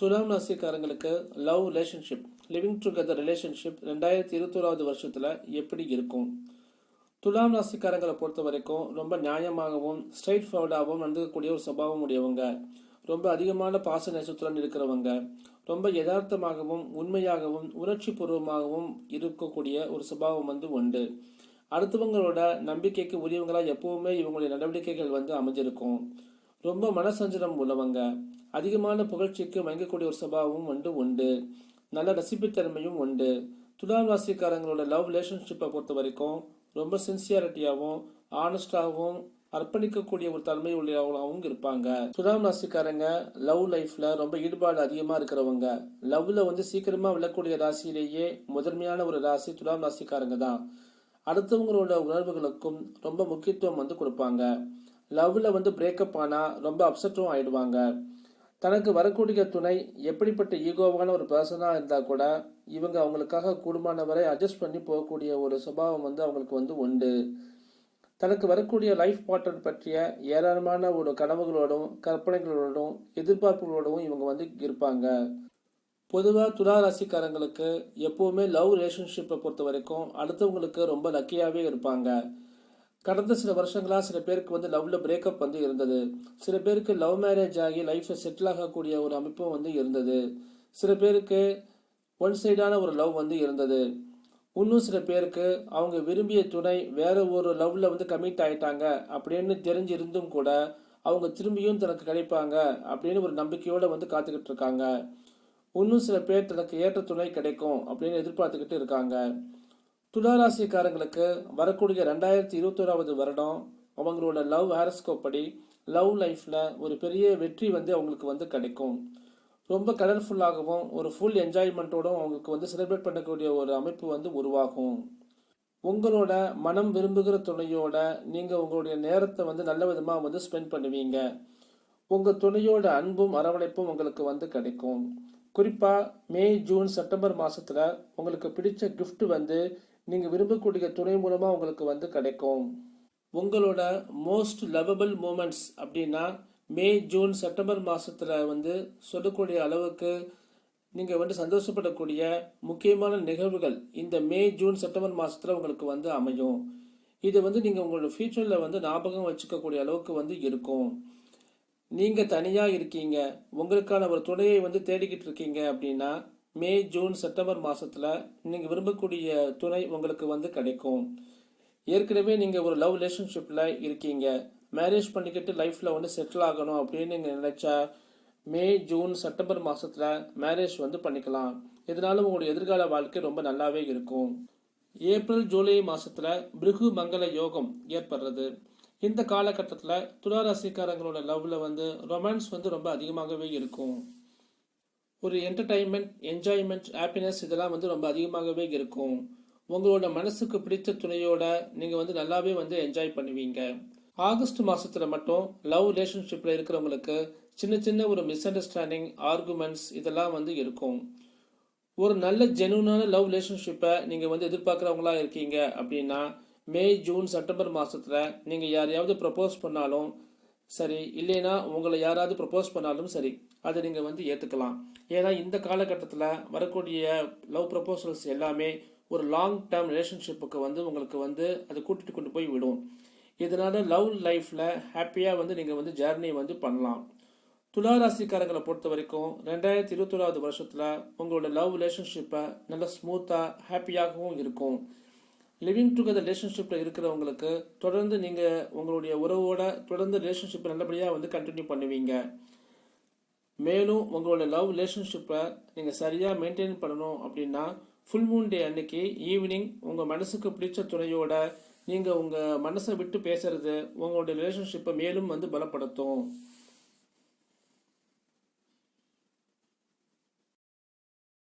துலாம் ராசிக்காரங்களுக்கு love relationship living together relationship ரெண்டாயிரத்தி இருபத்தோராவது வருஷத்தில் எப்படி இருக்கும்? துலாம் ராசிக்காரங்களை பொறுத்த வரைக்கும் ரொம்ப நியாயமாகவும் ஸ்ட்ரைட் ஃபார்வர்டாகவும் நடந்துக்கக்கூடிய ஒரு சுபாவம் உடையவங்க. ரொம்ப அதிகமான பாச நேசத்துடன் இருக்கிறவங்க. ரொம்ப யதார்த்தமாகவும் உண்மையாகவும் உணர்ச்சி பூர்வமாகவும் இருக்கக்கூடிய ஒரு சுபாவம் வந்து உண்டு. அடுத்தவங்களோட நம்பிக்கைக்கு உரியவங்களாக எப்பவுமே இவங்களுடைய நடவடிக்கைகள் வந்து அமைஞ்சிருக்கும். ரொம்ப மனசஞ்சலம் உள்ளவங்க. அதிகமான புகழ்ச்சிக்கு மயங்கக்கூடிய ஒரு சபாவும் வந்து உண்டு. நல்ல ரசிப்புத்தன்மையும் உண்டு. துலாம் ராசிக்காரங்களோட லவ் ரிலேஷன்ஷிப்பை பொறுத்த வரைக்கும் ரொம்ப சின்சியாரிட்டியாகவும் ஆனஸ்டாகவும் அர்ப்பணிக்கக்கூடிய ஒரு தன்மை உள்ளவங்களாகவும் இருப்பாங்க. துலாம் ராசிக்காரங்க லவ் லைஃப்ல ரொம்ப ஈடுபாடு அதிகமா இருக்கிறவங்க. லவ்ல வந்து சீக்கிரமா விழக்கூடிய ராசியிலேயே முதன்மையான ஒரு ராசி துலாம் ராசிக்காரங்க தான். அடுத்தவங்களோட உணர்வுகளுக்கும் ரொம்ப முக்கியத்துவம் வந்து கொடுப்பாங்க. லவ்ல வந்து பிரேக்கப் ஆனா ரொம்ப அப்செட்டும் ஆயிடுவாங்க. தனக்கு வரக்கூடிய துணை எப்படிப்பட்ட ஈகோவான ஒரு பர்சனாக இருந்தால் கூட இவங்க அவங்களுக்காக கூடுமானவரை அட்ஜஸ்ட் பண்ணி போகக்கூடிய ஒரு சுபாவம் வந்து அவங்களுக்கு வந்து உண்டு. தனக்கு வரக்கூடிய லைஃப் பார்ட்னர் பற்றிய ஏராளமான ஒரு கனவுகளோடும் கற்பனைகளோடும் எதிர்பார்ப்புகளோடும் இவங்க வந்து இருப்பாங்க. பொதுவாக துலா ராசிக்காரங்களுக்கு எப்போவுமே லவ் ரிலேஷன்ஷிப்பை பொறுத்த வரைக்கும் அடுத்தவங்களுக்கு ரொம்ப லக்கியாகவே இருப்பாங்க. கடந்த சில வருஷங்களாக சில பேருக்கு வந்து லவ்வில் பிரேக்கப் வந்து இருந்தது. சில பேருக்கு லவ் மேரேஜ் ஆகி லைஃப்பை செட்டில் ஆகக்கூடிய ஒரு அமைப்பும் வந்து இருந்தது. சில பேருக்கு ஒன் சைடான ஒரு லவ் வந்து இருந்தது. இன்னும் சில பேருக்கு அவங்க விரும்பிய துணை வேற ஒரு லவ்வில் வந்து கமிட் ஆயிட்டாங்க. அப்படின்னு தெரிஞ்சிருந்தும் கூட அவங்க திரும்பியும் தனக்கு கிடைப்பாங்க அப்படின்னு ஒரு நம்பிக்கையோடு வந்து காத்துக்கிட்டு இருக்காங்க. இன்னும் சில பேர் தனக்கு ஏற்ற துணை கிடைக்கும் அப்படின்னு எதிர்பார்த்துக்கிட்டு இருக்காங்க. துளாராசிக்காரங்களுக்கு வரக்கூடிய ரெண்டாயிரத்தி இருபத்தோராவது வருடம் அவங்களோட லவ் ஹாரஸ்கோப் படி லவ் லைஃப்பில் ஒரு பெரிய வெற்றி வந்து அவங்களுக்கு வந்து கிடைக்கும். ரொம்ப கலர்ஃபுல்லாகவும் ஒரு ஃபுல் என்ஜாய்மெண்ட்டோடும் அவங்களுக்கு வந்து செலிப்ரேட் பண்ணக்கூடிய ஒரு அமைப்பு வந்து உருவாகும். உங்களோட மனம் விரும்புகிற துணையோட நீங்கள் உங்களுடைய நேரத்தை வந்து நல்ல விதமாக வந்து ஸ்பெண்ட் பண்ணுவீங்க. உங்கள் துணையோட அன்பும் அரவணைப்பும் உங்களுக்கு வந்து கிடைக்கும். குறிப்பாக மே ஜூன் செப்டம்பர் மாதத்தில் உங்களுக்கு பிடிச்ச கிஃப்ட் வந்து நீங்கள் விரும்பக்கூடிய துணை மூலமாக உங்களுக்கு வந்து கிடைக்கும். உங்களோட மோஸ்ட் லவபிள் மூமெண்ட்ஸ் அப்படின்னா மே ஜூன் செப்டம்பர் மாதத்தில் வந்து சொல்லக்கூடிய அளவுக்கு நீங்கள் வந்து சந்தோஷப்படக்கூடிய முக்கியமான நிகழ்வுகள் இந்த மே ஜூன் செப்டம்பர் மாதத்தில் உங்களுக்கு வந்து அமையும். இது வந்து நீங்கள் உங்களோட ஃப்யூச்சரில் வந்து ஞாபகம் வச்சுக்கக்கூடிய அளவுக்கு வந்து இருக்கும். நீங்கள் தனியாக இருக்கீங்க. உங்களுக்கான ஒரு துணையை வந்து தேடிக்கிட்டு இருக்கீங்க அப்படின்னா மே ஜூன் செப்டம்பர் மாதத்தில் நீங்கள் விரும்பக்கூடிய துணை உங்களுக்கு வந்து கிடைக்கும். ஏற்கனவே நீங்கள் ஒரு லவ் ரிலேஷன்ஷிப்பில் இருக்கீங்க. மேரேஜ் பண்ணிக்கிட்டு லைஃப்பில் வந்து செட்டில் ஆகணும் அப்படின்னு நீங்கள் நினச்சா மே ஜூன் செப்டம்பர் மாதத்தில் மேரேஜ் வந்து பண்ணிக்கலாம். இதனால உங்களுடைய எதிர்கால வாழ்க்கை ரொம்ப நல்லாவே இருக்கும். ஏப்ரல் ஜூலை மாதத்தில் பிருகு மங்கள யோகம் ஏற்படுறது. இந்த காலகட்டத்தில் துளாராசிக்காரங்களோட லவ்வில் வந்து ரொமான்ஸ் வந்து ரொம்ப அதிகமாகவே இருக்கும். ஒரு என்டர்டைன்மெண்ட் என்ஜாய்மெண்ட் ஹாப்பினஸ் இதெல்லாம் வந்து ரொம்ப அதிகமாகவே இருக்கும். உங்களோட மனசுக்கு பிடித்த துணையோட நீங்கள் வந்து நல்லாவே வந்து என்ஜாய் பண்ணுவீங்க. ஆகஸ்ட் மாதத்தில் மட்டும் லவ் ரிலேஷன்ஷிப்பில் இருக்கிறவங்களுக்கு சின்ன சின்ன ஒரு மிஸ் அண்டர்ஸ்டாண்டிங் ஆர்குமெண்ட்ஸ் இதெல்லாம் வந்து இருக்கும். ஒரு நல்ல ஜெனுவனான லவ் ரிலேஷன்ஷிப்பை நீங்கள் வந்து எதிர்பார்க்குறவங்களா இருக்கீங்க அப்படின்னா மே ஜூன் செப்டம்பர் மாதத்தில் நீங்கள் யாரையாவது ப்ரப்போஸ் பண்ணாலும் சரி இல்லைன்னா உங்களை யாராவது ப்ரப்போஸ் பண்ணாலும் சரி அதை நீங்கள் வந்து ஏற்றுக்கலாம் ஏன்னா இந்த காலகட்டத்தில் வரக்கூடிய லவ் ப்ரப்போசல்ஸ் எல்லாமே ஒரு லாங் டேர்ம் ரிலேஷன்ஷிப்புக்கு வந்து உங்களுக்கு வந்து அதை கூட்டிகிட்டு கொண்டு போய் விடும். இதனால் லவ் லைஃப்பில் ஹாப்பியாக வந்து நீங்கள் வந்து ஜேர்னி வந்து பண்ணலாம். துலா ராசிக்காரங்களை பொறுத்த வரைக்கும் ரெண்டாயிரத்தி இருபத்தொறாவது வருஷத்தில் உங்களோட லவ் ரிலேஷன்ஷிப்பை நல்ல ஸ்மூத்தாக ஹாப்பியாகவும் இருக்கும். லிவிங் டுகெதர் ரிலேஷன்ஷிப்பில் இருக்கிறவங்களுக்கு தொடர்ந்து நீங்கள் உங்களுடைய உறவோட தொடர்ந்து ரிலேஷன்ஷிப்பை நல்லபடியாக வந்து கண்டினியூ பண்ணுவீங்க. மேலும் உங்களோட லவ் ரிலேஷன்ஷிப்பை நீங்கள் சரியாக மெயின்டைன் பண்ணணும் அப்படின்னா ஃபுல் மூன் டே அன்னைக்கு ஈவினிங் உங்கள் மனசுக்கு பிடிச்ச துணையோட நீங்கள் உங்கள் மனசை விட்டு பேசுறது உங்களுடைய ரிலேஷன்ஷிப்பை மேலும் வந்து பலப்படுத்தும்.